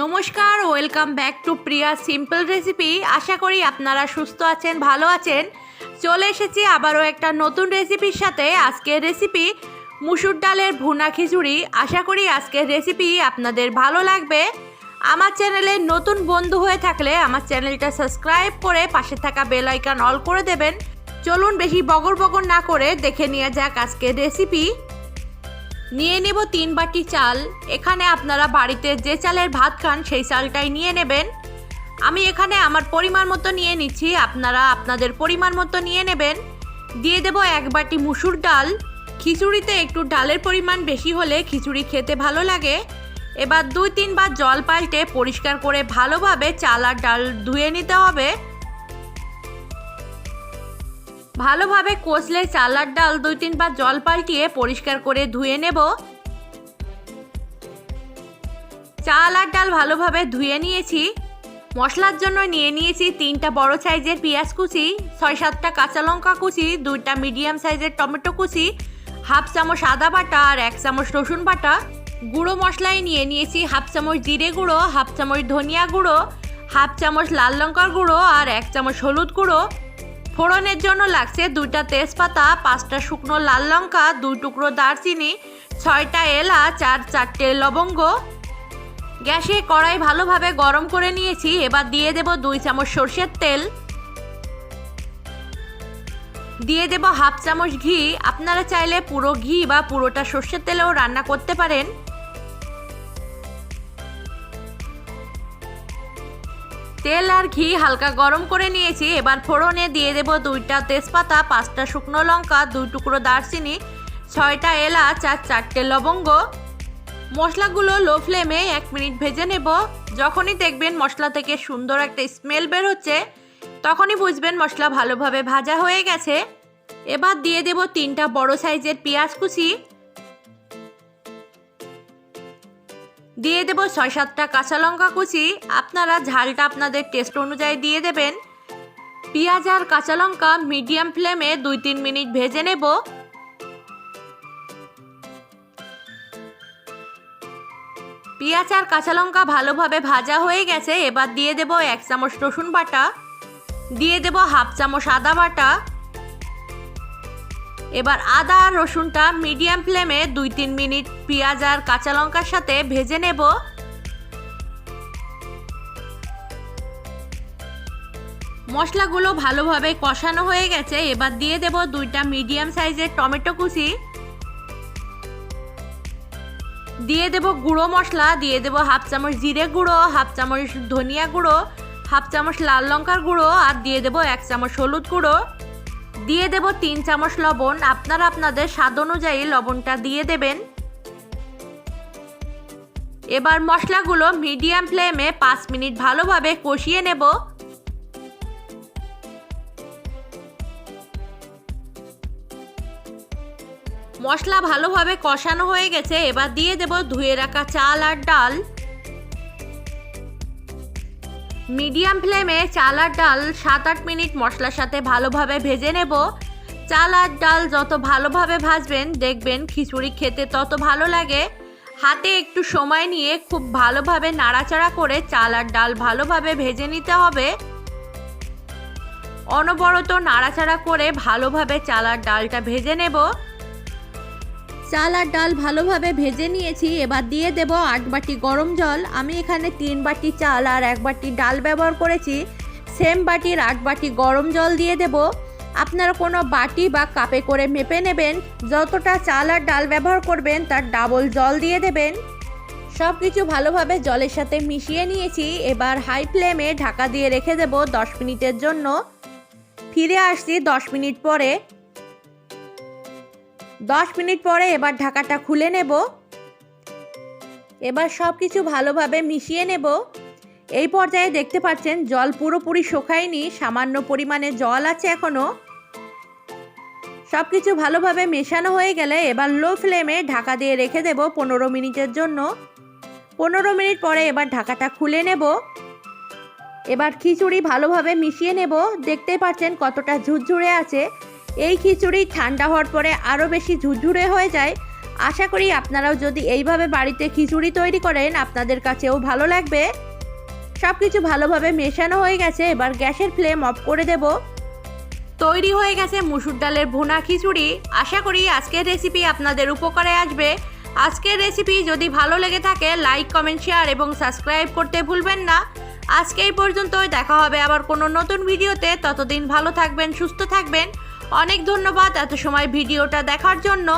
নমস্কার, welcome back to Priya simple recipe. আশা করি আপনারা সুস্থ আছেন, ভালো আছেন। চলে এসেছি আবারও একটা নতুন রেসিপির সাথে। আজকের রেসিপি মুসুর ডালের ভুনা খিচুড়ি। আশা করি আজকের রেসিপি আপনাদের ভালো লাগবে। আমার চ্যানেলে নতুন বন্ধু হয়ে থাকলে আমার চ্যানেলটা সাবস্ক্রাইব করে পাশে থাকা বেল আইকন অল করে দেবেন। চলুন বেশি বগর বগর না করে দেখে নিয়ে যাক আজকের রেসিপি। নিয়ে নেব তিন বাটি চাল। এখানে আপনারা বাড়িতে যে চালের ভাত খান, সেই চালটাই নিয়ে নেবেন। আমি এখানে আমার পরিমাণ মতো নিয়ে নিচ্ছি, আপনারা আপনাদের পরিমাণ মতো নিয়ে নেবেন। দিয়ে দেব এক বাটি মুসুর ডাল। খিচুড়িতে একটু ডালের পরিমাণ বেশি হলে খিচুড়ি খেতে ভালো লাগে। এবার দুই তিনবার জল পাল্টে পরিষ্কার করে ভালোভাবে চাল আর ডাল ধুয়ে নিতে হবে। ভালোভাবে কষলে চালার ডাল দুই তিনবার জল পাল্টিয়ে পরিষ্কার করে ধুয়ে নেব। চাল আর ডাল ভালোভাবে ধুয়ে নিয়েছি। মশলার জন্য নিয়ে নিয়েছি তিনটা বড় সাইজের পেঁয়াজ কুচি, ছয় সাতটা কাঁচা লঙ্কা কুচি, দুইটা মিডিয়াম সাইজের টমেটো কুচি, হাফ চামচ আদা বাটা আর এক চামচ রসুন বাটা। গুঁড়ো মশলায় নিয়ে নিয়েছি হাফ চামচ জিরে গুঁড়ো, হাফ চামচ ধনিয়া গুঁড়ো, হাফ চামচ লাল লঙ্কার গুঁড়ো আর এক চামচ হলুদ গুঁড়ো। ফোড়নের জন্য লাগছে দুইটা তেজপাতা, পাঁচটা শুকনো লাল লঙ্কা, দুই টুকরো দারচিনি, ছয়টা এলাচ আর চারটে লবঙ্গ। গ্যাসে কড়াই ভালোভাবে গরম করে নিয়েছি, এবার দিয়ে দেব দুই চামচ সর্ষের তেল। দিয়ে দেব হাফ চামচ ঘি, আপনারা চাইলে পুরো ঘি বা পুরোটা সর্ষের তেলেও রান্না করতে পারেন। তেল আর ঘি হালকা গরম করে নিয়েছি। এবার ফোড়নে দিয়ে দেব দুইটা তেজপাতা, পাঁচটা শুকনো লঙ্কা, দুই টুকরো দারচিনি, ছয়টা এলাচ আর চারটে লবঙ্গ। মশলাগুলো লো ফ্লেমে এক মিনিট ভেজে নেব। যখনই দেখবেন মশলা থেকে সুন্দর একটা স্মেল বের হচ্ছে, তখনই বুঝবেন মশলা ভালোভাবে ভাজা হয়ে গেছে। এবার দিয়ে দেব তিনটা বড় সাইজের পেঁয়াজ কুচি। দিয়ে দেব ছয় সাতটা কাঁচা লঙ্কা কুচি। আপনারা ঝালটা আপনাদের টেস্ট অনুযায়ী দিয়ে দেবেন। পেঁয়াজ আর কাঁচা লঙ্কা মিডিয়াম ফ্লেমে দুই তিন মিনিট ভেজে নেব। পেঁয়াজ আর কাঁচা লঙ্কা ভালোভাবে ভাজা হয়ে গেছে, এবার দিয়ে দেব এক চামচ রসুন বাটা। দিয়ে দেব হাফ চামচ আদা বাটা। এবার আদা, রসুনটা মিডিয়াম ফ্লেমে দুই তিন মিনিট পেঁয়াজ আর কাঁচা লঙ্কার সাথে ভেজে নেব। মশলাগুলো ভালোভাবে কষানো হয়ে গেছে, এবার দিয়ে দেব দুইটা মিডিয়াম সাইজের টমেটো কুচি। দিয়ে দেব গুঁড়ো মশলা, দিয়ে দেব হাফ চামচ জিরে গুঁড়ো, হাফ চামচ ধনিয়া গুঁড়ো, হাফ চামচ লাল লঙ্কার গুঁড়ো, আর দিয়ে দেব এক চামচ হলুদ গুঁড়ো। দিয়ে দেব তিন চামচ লবণ। আপনারা আপনাদের স্বাদ অনুযায়ী লবণটা দিয়ে দেবেন। এবার মশলাগুলো মিডিয়াম ফ্লেমে পাঁচ মিনিট ভালোভাবে কষিয়ে নেব। মশলা ভালোভাবে কষানো হয়ে গেছে, এবার দিয়ে দেব ধুয়ে রাখা চাল আর ডাল। মিডিয়াম ফ্লেমে চাল আর ডাল সাত আট মিনিট মশলার সাথে ভালোভাবে ভেজে নেব। চাল আর ডাল যত ভালোভাবে ভাজবেন, দেখবেন খিচুড়ি খেতে তত ভালো লাগে। হাতে একটু সময় নিয়ে খুব ভালোভাবে নাড়াচাড়া করে চাল আর ডাল ভালোভাবে ভেজে নিতে হবে। অনবরত নাড়াচাড়া করে ভালোভাবে চাল আর ডালটা ভেজে নেব। চাল আর ডাল ভালোভাবে ভেজে নিয়েছি, এবার দিয়ে দেব আট বাটি গরম জল। আমি এখানে তিন বাটি চাল আর এক বাটি ডাল ব্যবহার করেছি। সেম বাটির আট বাটি গরম জল দিয়ে দেব। আপনারা কোনো বাটি বা কাপে করে মেপে নেবেন। যতটা চাল আর ডাল ব্যবহার করবেন, তার ডাবল জল দিয়ে দেবেন। সব কিছু ভালোভাবে জলের সাথে মিশিয়ে নিয়েছি। এবার হাই ফ্লেমে ঢাকা দিয়ে রেখে দেব দশ মিনিটের জন্য। ফিরে আসছি দশ মিনিট পরে। দশ মিনিট পরে এবার ঢাকাটা খুলে নেব। এবার সব কিছু ভালোভাবে মিশিয়ে নেব। এই পর্যায়ে দেখতে পাচ্ছেন জল পুরোপুরি শোকায়নি, সামান্য পরিমাণে জল আছে এখনও সব কিছু ভালোভাবে মেশানো হয়ে গেলে এবার লো ফ্লেমে ঢাকা দিয়ে রেখে দেব পনেরো মিনিটের জন্য। পনেরো মিনিট পরে এবার ঢাকাটা খুলে নেব। এবার খিচুড়ি ভালোভাবে মিশিয়ে নেব। দেখতে পাচ্ছেন কতটা ঝুরঝুরে আছে। এই খিচুড়ি ঠান্ডা হওয়ার পরে আরও বেশি ঝুরঝুরে হয়ে যায়। আশা করি আপনারাও যদি এইভাবে বাড়িতে খিচুড়ি তৈরি করেন, আপনাদের কাছেও ভালো লাগবে। সব কিছু ভালোভাবে মেশানো হয়ে গেছে, এবার গ্যাসের ফ্লেম অফ করে দেব। তৈরি হয়ে গেছে মুসুর ডালের ভুনা খিচুড়ি। আশা করি আজকের রেসিপি আপনাদের উপকারে আসবে। আজকের রেসিপি যদি ভালো লেগে থাকে, লাইক, কমেন্ট, শেয়ার এবং সাবস্ক্রাইব করতে ভুলবেন না। আজকে এই পর্যন্তই, দেখা হবে আবার কোনো নতুন ভিডিওতে। ততদিন ভালো থাকবেন, সুস্থ থাকবেন। অনেক ধন্যবাদ এত সময় ভিডিওটা দেখার জন্য।